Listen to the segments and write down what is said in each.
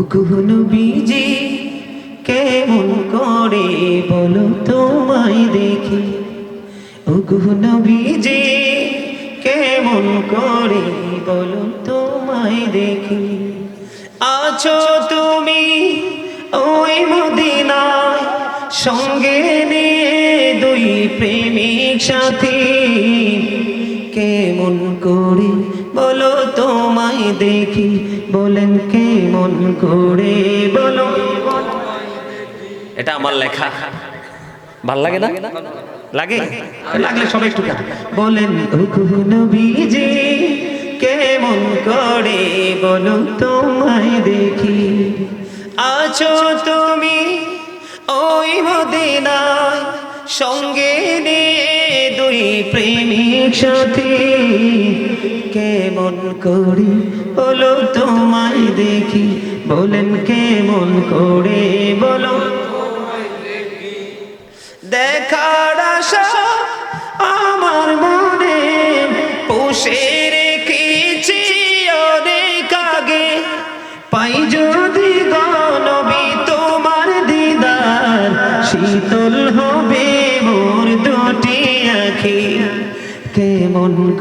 ওগুহনু busy কেমন করে বলো তোমায় দেখি? ও ওগুহনু বিজি কেমন করে বলো তোমায় দেখি? আছো তুমি ওই মদিনায় সঙ্গে নিয়ে দুই প্রেমিক সাথী। কেমন করে বলো দেখি বলেন কেমন করে বলো। এটা আমার লেখা। ভালো লাগে না? লাগে? লাগলে সবাই একটু। বলেন নবীজি কেমন করে বলো তোমায় দেখি। আছো তুমি ওই মদিনায় সঙ্গে নিয়ে দুই প্রেমিক সাথে কেমন করি বলো তোমায় দেখি? বলেন কেমন করে বলো। দেখার আশা আমার মনে পুষে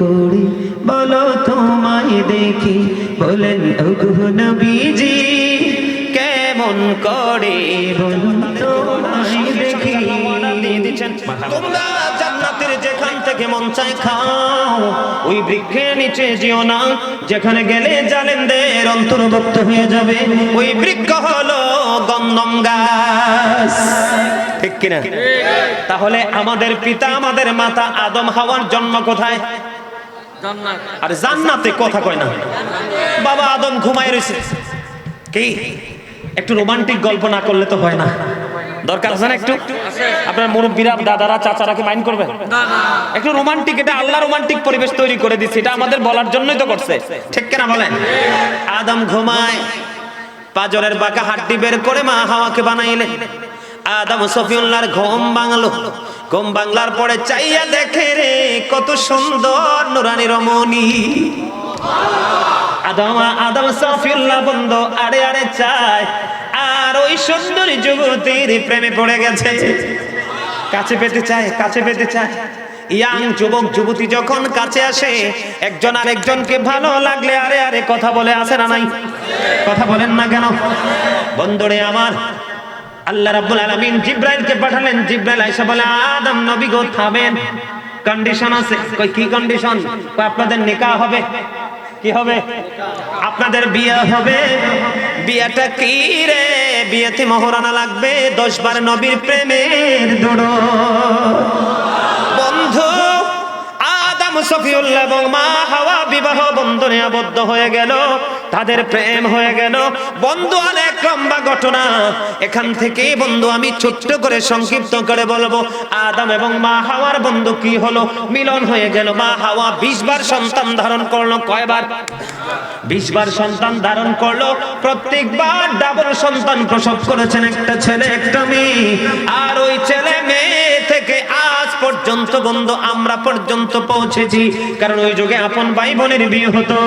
করি বলো তোমায় দেখি। বলেন নবীজি কেমন করে বলো তোমায় দেখি। তোমরা জান্নাতের যেখান থেকে মন চাই খাও ওই বৃক্ষের নিচে যেও না। যেখানে গেলে জালেনদের অন্তর্ভুক্ত হয়ে যাবে ওই বৃক্ষ হলো গন্ধম গাছ। ঠিক কিনা? তাহলে আমাদের পিতা আমাদের মাতা আদম হাওয়ার জন্ম কোথায়? আর জান্নাতে কথা কয় না। বাবা আদম ঘুমায় রয়েছে। কি? একটু রোমান্টিক গল্প না করলে তো হয় না। দরকার আছে না একটু? আপনার মুরব্বীরা দাদারা চাচারা কি মাইন্ড করবেন? একটু রোমান্টিক এটা আল্লাহ রোমান্টিক পরিবেশ তৈরি করে দিচ্ছে। এটা আমাদের বলার জন্যই তো করছে। ঠিক কেনা বলেন? আদম ঘুমায় পাজরের বাঁকা হাড্ডি বের করে মা হাওয়াকে বানাইলেন। আদম সফিউল্লাহর ঘুম বাংলো ঘুম বাংলার পরে চাইয়া দেখে রে, কত সুন্দর নুরানি রমণী। আদম আদম সফিউল্লাহ বন্ধ আরে আরে চায়। আর ওই সুন্দরী যুবতীর প্রেমে পড়ে গেছে। কাছে পেতে চায়, কাছে পেতে চায়। ইয়াং যুবক, যুবতী যখন কাছে আসে, একজন আরেকজনকে ভালো লাগলে আরে আরে কথা বলে আসে না নাই? কথা বলেন না কেন? বন্ধুরে আমার আল্লাহ রাব্বুল আলামিন জিব্রাইলকে পাঠালেন। জিব্রাইল আয়েশা বলে, আদম নবী গো, থামেন। কন্ডিশন আছে। কই, কি কন্ডিশন কই, আপনাদের নিকাহ হবে? কি হবে? আপনাদের বিয়ে হবে? বিয়েটা কি রে? বিয়েতে মহরানা লাগবে? দশ বার নবীর প্রেমের দৌড় বন্ধু, আদম সফিউল্লাহ এবং মা হাওয়া বিবাহ বন্ধনে আবদ্ধ হয়ে গেল। তাদের প্রেম হয়ে গেল। বন্ধু অনেক লম্বা ঘটনা। এখান থেকে বন্ধু, আমি ছোট্ট করে সংক্ষিপ্ত করে বলব, আদম এবং মা হাওয়ার বন্ধু কি হলো? মিলন হয়ে গেল। মা হাওয়া বিশ বার সন্তান ধারণ করল। কয়বার? বিশ বার সন্তান ধারণ করল, প্রত্যেকবার ডাবল সন্তান প্রসব করেছেন একটা ছেলে, একটা মেয়ে। আর ওই ছেলে মেয়ে থেকে আজ পর্যন্ত বন্ধু আমরা পর্যন্ত পৌঁছেছি। কারণ ওই যুগে আপন ভাই বোনের বিয়ে হতো।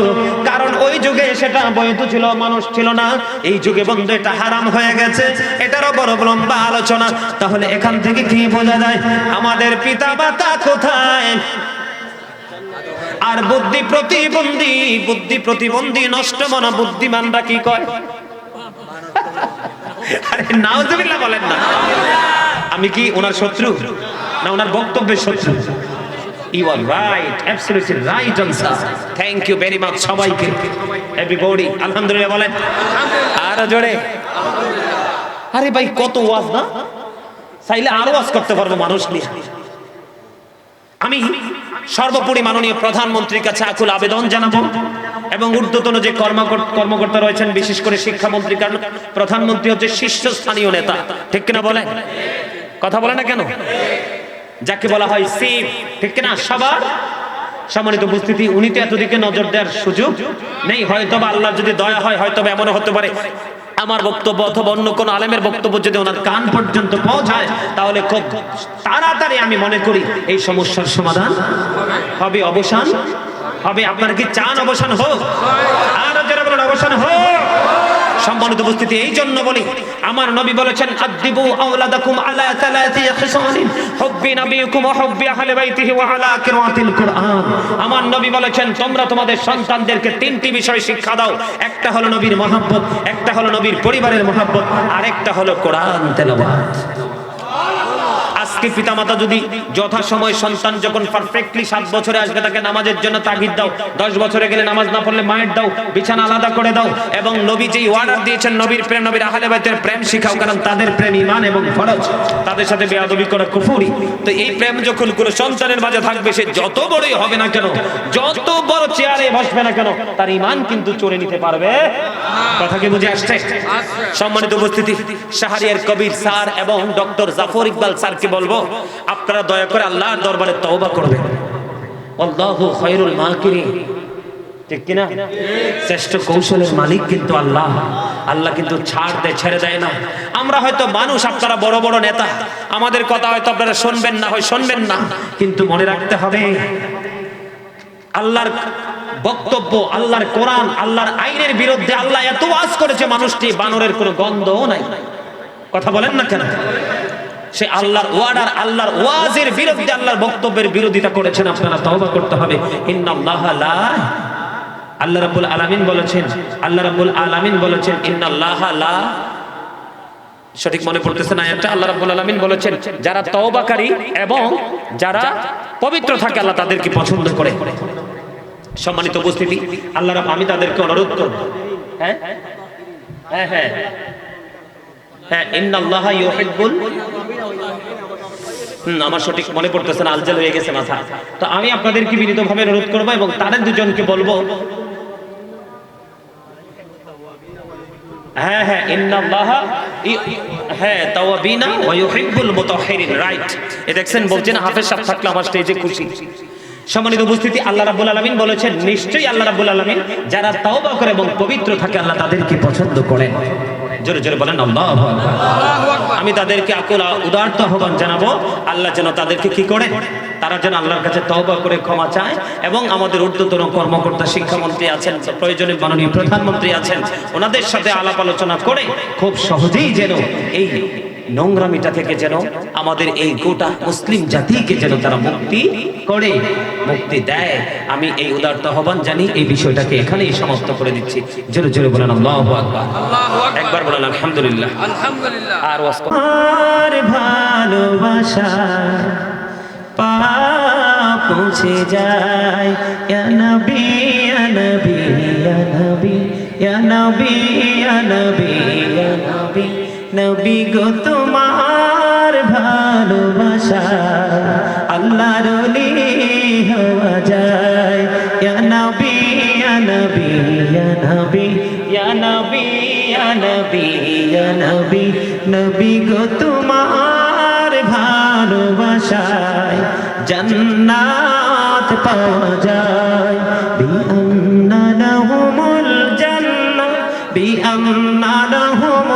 কারণ ওই যুগে সেটা বৈধ ছিল, মানুষ ছিল না। এই যুগে বন্ধু, এটা হারাম হয়ে গেছে। এটারও বড় লম্বা আলোচনা। তাহলে এখান থেকে কি বোঝা যায়? আমাদের পিতা মাতা কোথায়? আর বুদ্ধি প্রতিবন্ধী বুদ্ধি প্রতিবন্ধী নষ্ট মনা বুদ্ধিমানরা কি কয়? আরে নাউজুবিল্লাহ বলেন না। আমি কি ওনার শত্রু? না ওনার বক্তব্যের শত্রু? You are right absolutely right answer thank you very much সবাইকে। এভরিবডি আলহামদুলিল্লাহ বলেন। আর জোরে। আরে ভাই, কত ওয়াজ না? চাইলে আরও ওয়াজ করতে পারব মানুষ নিয়ে। আমি সর্বোপরি মাননীয় প্রধানমন্ত্রীর কাছে আকুল আবেদন জানাব এবং ঊর্ধ্বতন যে কর্মকর- কর্মকর্তা রয়েছেন, বিশেষ করে শিক্ষামন্ত্রী, কারণ প্রধানমন্ত্রী হচ্ছে শীর্ষস্থানীয় নেতা। ঠিক কিনা বলে কথা বলে না কেন? যাকে বলা হয় সিপ ঠিক কিনা? সবার সম্মানিত উপস্থিতি, উনি তো এতদিকে নজর দেওয়ার সুযোগ নেই। হয়তো বা আল্লাহ যদি দয়া হয় হয়তো এমনও হতে পারে। আমার বক্তব্য অথবা অন্য কোন আলেমের বক্তব্য যদি ওনার কান পর্যন্ত পৌঁছায়, তাহলে খুব তাড়াতাড়ি আমি মনে করি এই সমস্যার সমাধান হবে অবসান। হবে আপনারা কি চান অবসান হোক? আর যারা বলেন, অবসান হোক। সম্মানিত উপস্থিতি, এই জন্য বলি, আমার নবী বলেছেন আদিবু আওলাদাকুম আলা সালাতি খিসালিন হুব্বি নবিয়কুম ওয়া হুব্বি আহলে বাইতিহি ওয়া আলা কিরাতিল কুরআন। আমার নবী বলেছেন, তোমরা তোমাদের সন্তানদেরকে তিনটি বিষয় শিক্ষা দাও। একটা হলো নবীর মহব্বত, একটা হলো নবীর পরিবারের মহব্বত, আরেকটা হলো কোরআন তেলাওয়াত। আজকে পিতামাতা যদি যথাসময় সন্তান যখন পারফেক্টলি সাত বছরে আসবে তাকে নামাজের জন্য তাগিদ দাও। দশ বছরে গেলে নামাজ না পড়লে মায়ের দাও বিছানা আলাদা করে দাও। এবং নবী যেই অর্ডার দিয়েছেন নবীর প্রেম নবীর আহলে বাইতের প্রেম শিখাও কারণ তাদের প্রেম ইমান এবং ফরজ। তাদের সাথে বেয়াদবি করা কুফুরি। তো এই প্রেম যখন কোনো সন্তানের মাঝে থাকবে সে যত বড়ই হবে না কেন যত বড় চেয়ারে বসবে না কেন তার ইমান কিন্তু চড়ে নিতে পারবে। কথা কি বুঝে আসছে। সম্মানিত উপস্থিতি শাহরিয়ার কবির স্যার এবং ডক্টর জাফর ইকবাল স্যারকে বলব আপনারা দয়া করে আল্লাহর দরবারে তওবা করবেন। আল্লাহু খায়রুল মাকিরিন। ঠিক কিনা? শ্রেষ্ঠ কৌশলের মালিক কিন্তু আল্লাহ। আল্লাহ কিন্তু ছাড় দেয়, ছেড়ে দেয় না। আমরা হয়তো মানুষ, আপনারা বড় বড় নেতা। আমাদের কথা হয়তো আপনারা শুনবেন না, হয় শুনবেন না। কিন্তু মনে রাখতে হবে, আল্লাহর বক্তব্য, আল্লাহর কোরআন, আল্লাহর আইনের বিরুদ্ধে আল্লাহ এত ওয়াজ করেছে, মানুষটি বানরের কোনো গন্ধও নাই। কথা বলেন না কেন? সে আল্লাহর ওয়ার্ডার আল্লাহর ওয়াজের বিরুদ্ধে আল্লাহর বক্তব্যের বিরোধিতা করেছেন, আপনারা তওবা করতে হবে। ইন্নাল্লাহা লা আল্লাহ রাব্বুল আলামিন বলেছেন, আল্লাহ রাব্বুল আলামিন বলেছেন, ইন্নাল্লাহা লা সঠিক মনে পড়তেছে না একটা আল্লাহ রাব্বুল আলামিন বলেছেন, যারা তওবাকারী এবং যারা পবিত্র থাকে, আল্লাহ তাদেরকে পছন্দ করে। সম্মানিত উপস্থিতি, আল্লাহ রাব আমি তাদেরকে অনুরোধ করব। হ্যাঁ? হ্যাঁ হ্যাঁ। হ্যাঁ ইন্নাল্লাহা ইউহিব্বুল আমার সঠিক মনে পড়তেছে না, আলজাল হয়ে গেছে মাথা। তো আমি আপনাদেরকে বিনীতভাবে অনুরোধ করব এবং তাদের দুজনকে বলব হ্যাঁ হ্যাঁ হ্যাঁ রাইট। দেখছেন, বলছেন আমার স্টেজে খুশি। সম্মানিত উপস্থিতি, আল্লাহ বলেছেন, নিশ্চয়ই আল্লাহ রাব্বুল আলামিন যারা তাওবা করে এবং পবিত্র থাকে, আল্লাহ তাদেরকে পছন্দ করেন। জোরে জোরে বলেন আল্লাহু আমি তাদেরকে আকুল উদার্ত আহ্বান জানাব। আল্লাহ যেন তাদেরকে কি করে? তারা যেন আল্লাহর কাছে তহবা করে ক্ষমা চায় এবং আমাদের ঊর্ধ্বতন কর্মকর্তা শিক্ষামন্ত্রী আছেন প্রয়োজনীয় মাননীয় প্রধানমন্ত্রী আছেন ওনাদের সাথে আলাপ আলোচনা করে খুব সহজেই যেন এই নোংরামিটা থেকে যেন আমাদের এই গোটা মুসলিম জাতিকে যেন তারা মুক্তি করে মুক্তি দেয়। আমি এই উদার্ত আহ্বান জানি এই বিষয়টাকে এখানেই সমাপ্ত করে দিচ্ছি। জোরে জোরে বলেন আল্লাহু আকবার। একবার বলেন আলহামদুলিল্লাহ। আলহামদুলিল্লাহ। আর ভালোবাসা পা পৌঁছে যায়। ইয়া নবী ইয়া নবী ইয়া নবী ইয়া নবী ইয়া নবী। নবী গো তোমার ভালোবাসা, আল্লাহর ওলি হওয়া যায়। ইয়া নবী ইয়া নবী ইয়া নবী ইয়া নবী ইয়া নবী ইয়া নবী নবী গো তোমার জান্নাত পাওয়া যায়। বিআন্না লাহুমুল জান্নাহ বিআন্না লাহুমুল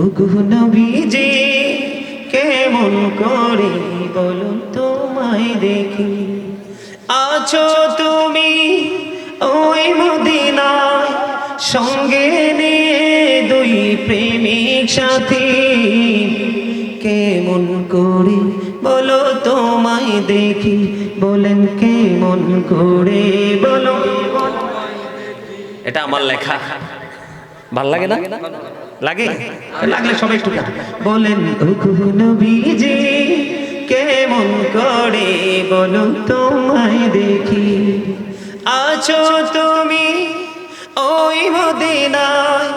ওকুহনু বিজি কেমন করে বলো তোমায় দেখি। আছো তুমি ওই মদিনায় সঙ্গে নিয়ে দুই প্রেমিক সাথী। কেমন করে বলো তোমায় দেখি, বলেন কেমন করে বলো। এটা আমার লেখা। ভালো লাগে না? লাগে? লাগলে সবাই একটু বলেন নবীজি, কেমন করে বলো তোমায় দেখি। আছো তুমি ওই মদিনায়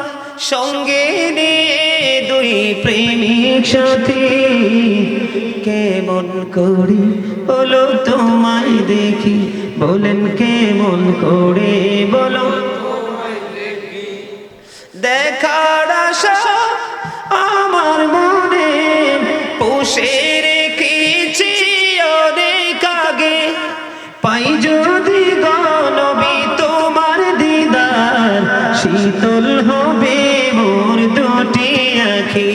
সঙ্গে দুই প্রেমিক সাথী। কেমন করি বলো তোমায় দেখি। বলেন, কেমন করে বলো দেখার আমার মনে পুষে রেখেছি অনেক আগে। পাই যদি গনবি তোমার দিদার, শীতল হবে মোর দুটি আখি।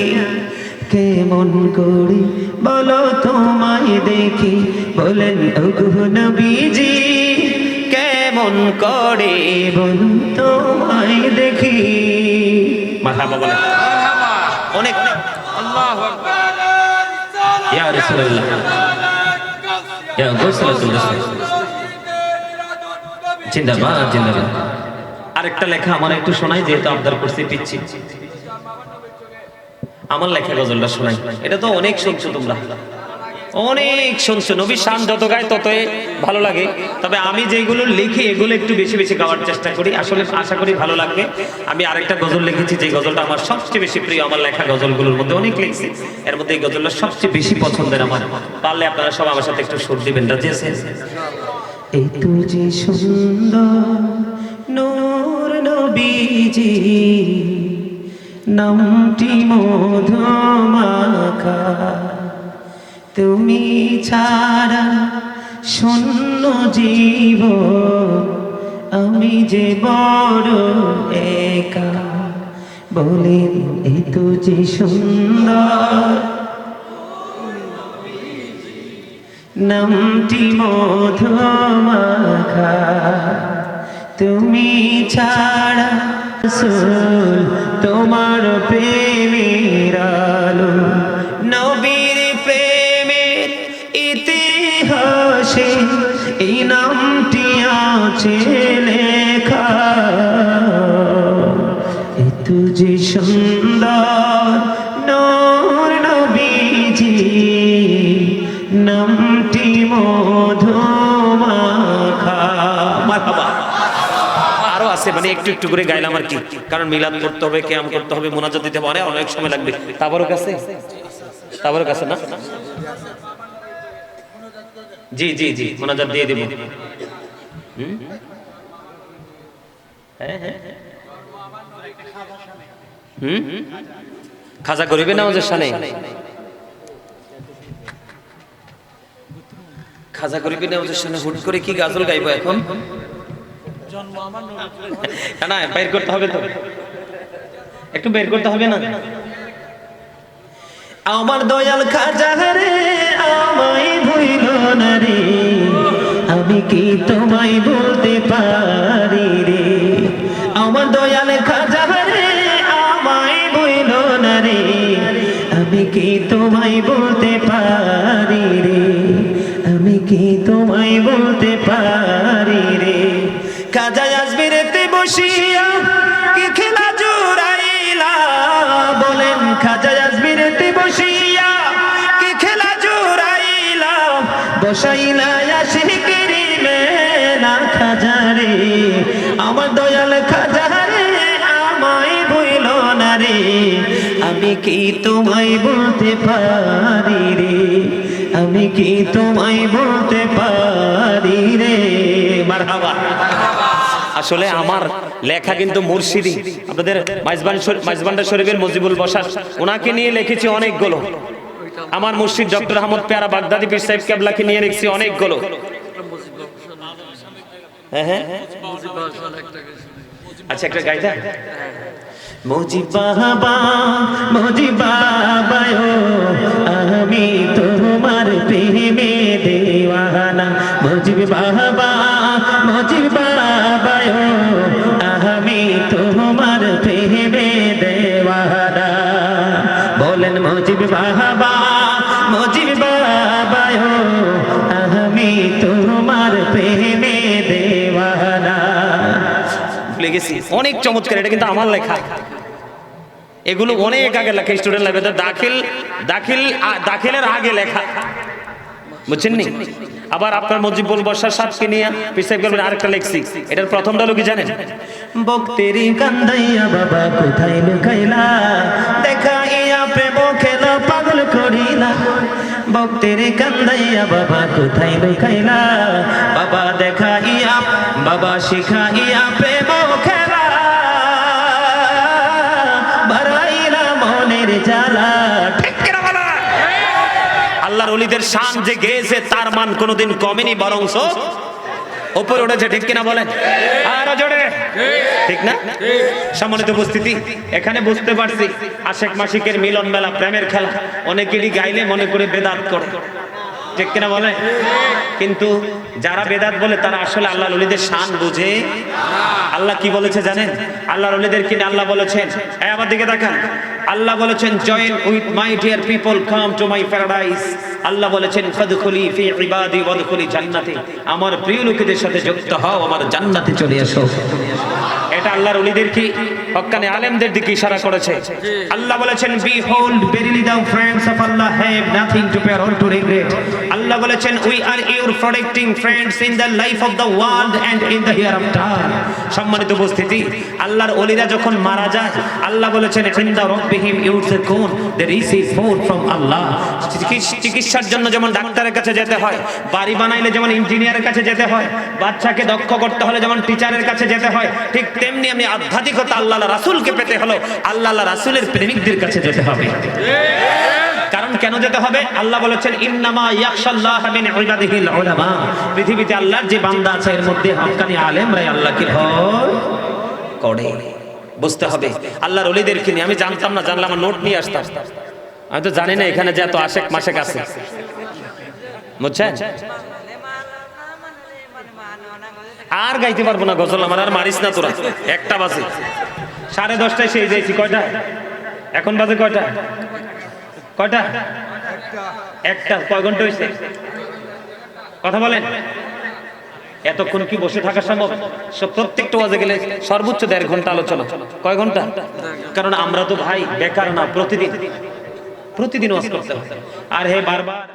কেমন করি বলো তোমায় দেখি, বলেন, ওগো নবীজি। করে বলুন তোমায় দেখি। মারহাবা বলেন অনেক ইয়া রাসূলুল্লাহ। ইয়া গোসলাতুল জিন্দাবাদ জিন্দাবাদ। আরেকটা লেখা আমার একটু শোনাই যেহেতু আবদার করছি পিচ্ছি। আমার লেখা গজলটা শোনাই। এটা তো অনেক শুনছো তোমরা। অনেক শুনছো, নবী শান যত গায় ততই ভালো লাগে। তবে আমি যেগুলো লিখি, এগুলো একটু বেশি বেশি গাওয়ার চেষ্টা করি। আসলে আশা করি ভালো লাগবে। আমি আরেকটা গজল লিখেছি যে গজলটা আমার সবচেয়ে বেশি প্রিয়, আমার লেখা গজলগুলোর মধ্যে অনেক লিখছি। এর মধ্যে এই গজলটা সবচেয়ে বেশি পছন্দের আমার। পারলে আপনারা সব আমার সাথে একটু সুর দিবেন, রাজি আছেন? এই তুই সুন্দর নামটি মধুমাখা। তুমি ছাড়া শূন্য জীব আমি যে বড় একা বলেন এই তো যে সুন্দর। নামটি মধুমাখা, তুমি ছাড়া রসূল তোমার প্রেমের আছে লেখা এ তুঝে সুন্দর নূর নবীজি, নামটি মধুমাখা। আরও আছে মানে একটু একটু করে গাইলাম আর কি। কারণ মিলাদ করতে হবে, কেয়াম করতে হবে, মোনাজাত দিতে হবে, অনেক সময় লাগবে। তাবারও কাছে তাবারও কাছে না? জি জি জি, মোনাজাত দিয়ে দেব। হুম? হ্যাঁ, হ্যাঁ। খাজা গরিবে না আমাদের সানে খাজা গরিবে না আমাদের সামনে হুট করে কি গাজল গাইবো এখন? না বের করতে হবে তো। একটু বের করতে হবে না? আমার দয়াল খাজা কি তোমায় বলতে পারি রে? আমার দয়াল খাজা রে, আমায় ভুইল না রে। আমি কি তোমায় বলতে পারি রে? আমি কি তোমায় বলতে পারি রে? কাজায় আসবি রেতে বসিয়া, কি খেলা জোড়াইলা? বলেন খাজায় আসবি রেতে বসিয়া, কি খেলা জোড়াইলা? বসাইলা আসি মেলা খাজারে আমার দয়াল খাজারে আমায় বইল না রে। আমি কি তোমায় বলতে পারি রে? আমি কি তোমায় বলতে পারি রে? মারহাবা। আসলে আমার লেখা কিন্তু মুর্শিদি। আপনাদের মাইজবান শরীফ- শরীফের মজিবুল বসার, ওনাকে নিয়ে লিখেছি অনেকগুলো। আমার মুর্শিদ ডক্টর আহমদ পেয়ারা বাগদাদি পীর সাহেব কেবলাকে নিয়ে লিখছি অনেকগুলো। হ্যাঁ হ্যাঁ। আচ্ছা একটা গাইতা মুজি বাবা মজি আমি তোমার প্রেমে দেওয়ানা। মুজি বাবা ভুলে গেছি অনেক চমৎকার, এটা কিন্তু আমার লেখা। এগুলো অনেক আগে লেখা স্টুডেন্ট লাইফে দাখিল দাখিল দাখিলের আগে লেখা। বুঝছেন নি? আবার আপনার মজিবুল বর্ষার সাথকে নিয়ে পিসাইব করবেন আরেকটা লেখছি। এটার প্রথম ডালো কি জানেন? বক্তেরি কান্দাইয়া বাবা, কোথায় লুকাইলা? দেখা ইয়া প্রেম খেলা, পাগল করিলা। ভক্তের কান্দাইয়া বাবা, কোথায় লুকাইলা? বাবা দেখা ইয়া বাবা শিখা ইয়া প্রেম অলিদের শান যে গেয়েছে, তার মান কোনোদিন কমেনি বরং উপরে উঠেছে, ঠিক কিনা বলেন? আরও জোরে। ঠিক না? সম্মানিত উপস্থিতি, এখানে বুঝতে পারছি, আশেক মাসিকের মিলন মেলা, প্রেমের খেলা, অনেকেরই গাইলে মনে করে বেদাত করে। ঠিক কিনা বলে কিন্তু যারা বেদাত বলে, তারা আসলে আল্লাহ অলিদের শান বুঝে। আল্লাহ কি বলেছে জানেন? আল্লাহর অলিদের কিনে আল্লাহ বলেছেন? আমার দিকে দেখান আল্লাহ বলেছেন join with my dear people come to my paradise আল্লাহ বলেছেন ফাদখুলি ফি ইবাদি ওয়াদখুলি জান্নাতে আমার প্রিয় লোকেদের সাথে যুক্ত হও, আমার জান্নাতে চলে এসো। এটা আল্লাহর ওলিদের কি? হক্কানে আলেমদের দিকে ইশারা করেছে। আল্লাহ বলেছেন behold verily thou friends of Allah have nothing to fear on to regret আল্লাহ বলেছেন we are your protecting friends in the life of the world and in the hereafter সম্মানিত উপস্থিতি আল্লাহর ওলিরা যখন মারা যায় আল্লাহ বলেছেন ইন ইনদা রাব্বিহিম ইউরজাকুন they receive food from Allah চিকিৎসার জন্য যেমন ডাক্তারের কাছে যেতে হয় বাড়ি বানাইলে যেমন ইঞ্জিনিয়ারের কাছে যেতে হয় বাচ্চাকে দক্ষ করতে হলে যেমন টিচারের কাছে যেতে হয় ঠিক তেমনি আমি আধ্যাত্মিকতা আল্লাহ রাসূলকে পেতে হলো আল্লাহ রাসূলের প্রেমিকদের কাছে যেতে হবে। কারণ কেন যেতে হবে? আল্লাহ বলেছেন, ইন্নামা ইয়াখশাল্লাহ মিন ইবাদিহিল উলামা। পৃথিবীতে আল্লাহর যে বান্দা আছে, এর মধ্যে হক্কানি আলেমরাই আল্লাহকে ভয় করে। বুঝতে হবে, আল্লাহর ওলিদেরকে নিয়ে আমি জানতাম না, জানলে আমার নোট নিয়ে আসতাম। আমি তো জানি না এখানে যে এত আশেক মাসেক আছে। বুঝছেন? আর গাইতে পারব না, গজল আমার, আর মারিস না তোরা। একটা বাজে। সাড়ে দশটায় সেই যাইছি, কয়টা? এখন বাজে কয়টা? কয়টা? একটা, কয় ঘণ্টা হয়েছে কথা বলেন। এতক্ষণ কি বসে থাকা সম্ভব? প্রত্যেকটা ওয়াজে গেলে সর্বোচ্চ দেড় ঘণ্টা আলোচনা কয় ঘণ্টা? কারণ আমরা তো ভাই, বেকার না, প্রতিদিন। প্রতিদিন আর হে বারবার